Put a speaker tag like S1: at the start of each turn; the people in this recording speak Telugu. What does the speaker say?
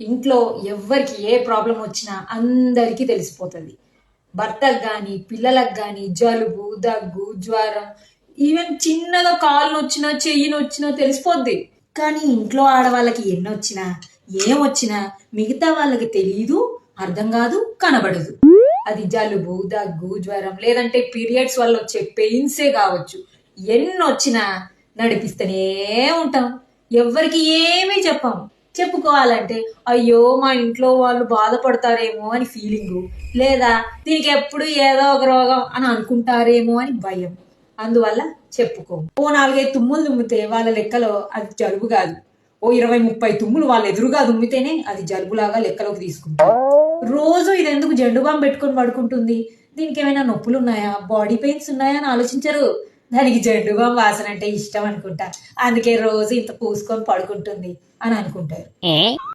S1: ఇంట్లో ఎవ్వరికి ఏ ప్రాబ్లం వచ్చినా అందరికీ తెలిసిపోతుంది. భర్తకు కానీ పిల్లలకు కానీ జలుబు దగ్గు జ్వరం ఈవెన్ చిన్నగా కాలు నొచ్చినా చెయ్యి నొచ్చినా తెలిసిపోద్ది. కానీ ఇంట్లో ఆడవాళ్ళకి ఎన్ని వచ్చినా ఏం వచ్చినా మిగతా వాళ్ళకి తెలియదు అర్థం కాదు కనబడదు. అది జలుబు దగ్గు జ్వరం లేదంటే పీరియడ్స్ వల్ల వచ్చే పెయిన్సే కావచ్చు. ఎన్ని వచ్చినా నడిపిస్తూనే ఉంటాం. ఎవ్వరికి ఏమీ చెప్పాము చెప్పుకోవాలంటే అయ్యో మా ఇంట్లో వాళ్ళు బాధపడతారేమో అని ఫీలింగు లేదా దీనికి ఎప్పుడు ఏదో ఒక రోగం అని అనుకుంటారేమో అని భయం. అందువల్ల చెప్పుకో. ఓ నాలుగైదు తుమ్ములు దుమ్మితే వాళ్ళ లెక్కలో అది జలుబు కాదు. ఓ ఇరవై ముప్పై తుమ్ములు వాళ్ళ ఎదురుగా దుమ్మితేనే అది జలుబులాగా లెక్కలోకి తీసుకుంటారు రోజు ఇది ఎందుకు జెండు బాంబు పెట్టుకొని పడుకుంటుంది? దీనికి ఏమైనా నొప్పులు ఉన్నాయా బాడీ పెయిన్స్ ఉన్నాయా అని ఆలోచించరు. దానికి జడ్డుగా వాసన అంటే ఇష్టం అనుకుంటా. అందుకే రోజు ఇంత పూసుకొని పడుకుంటుంది అని అనుకుంటారు.